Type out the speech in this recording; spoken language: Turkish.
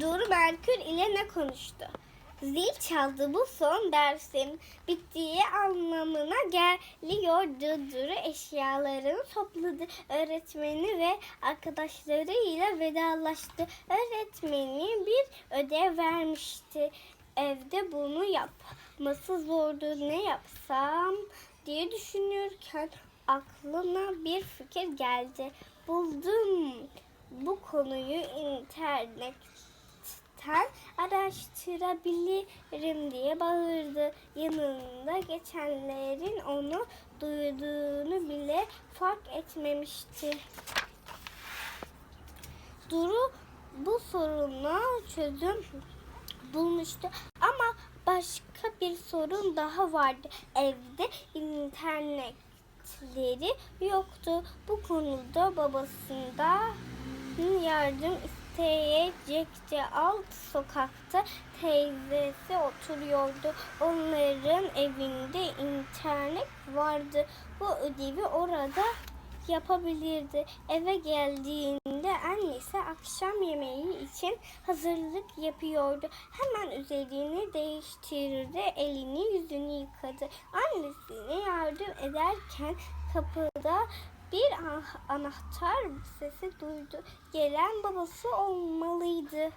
Duru Merkür ile ne konuştu? Zil çaldı bu son dersin bittiği anlamına geliyordu. Duru eşyalarını topladı. Öğretmeni ve arkadaşlarıyla vedalaştı. Öğretmeni bir ödev vermişti. Evde bunu yapması zordu. Ne yapsam diye düşünürken aklına bir fikir geldi. Buldum bu konuyu internetten araştırabilirim diye bağırdı. Yanında geçenlerin onu duyduğunu bile fark etmemişti. Duru bu soruna çözüm bulmuştu ama başka bir sorun daha vardı. Evde internetleri yoktu. Bu konuda babasından yardım isteyecekti. Alt sokakta teyzesi oturuyordu. Onların evinde internet vardı. Bu ödevi orada yapabilirdi. Eve geldiğinde annesi akşam yemeği için hazırlık yapıyordu. Hemen üzerini değiştirdi, elini yüzünü yıkadı. Annesine yardım ederken kapıda bir ah- anahtar sesi duydu. Gelen babası olmalıydı.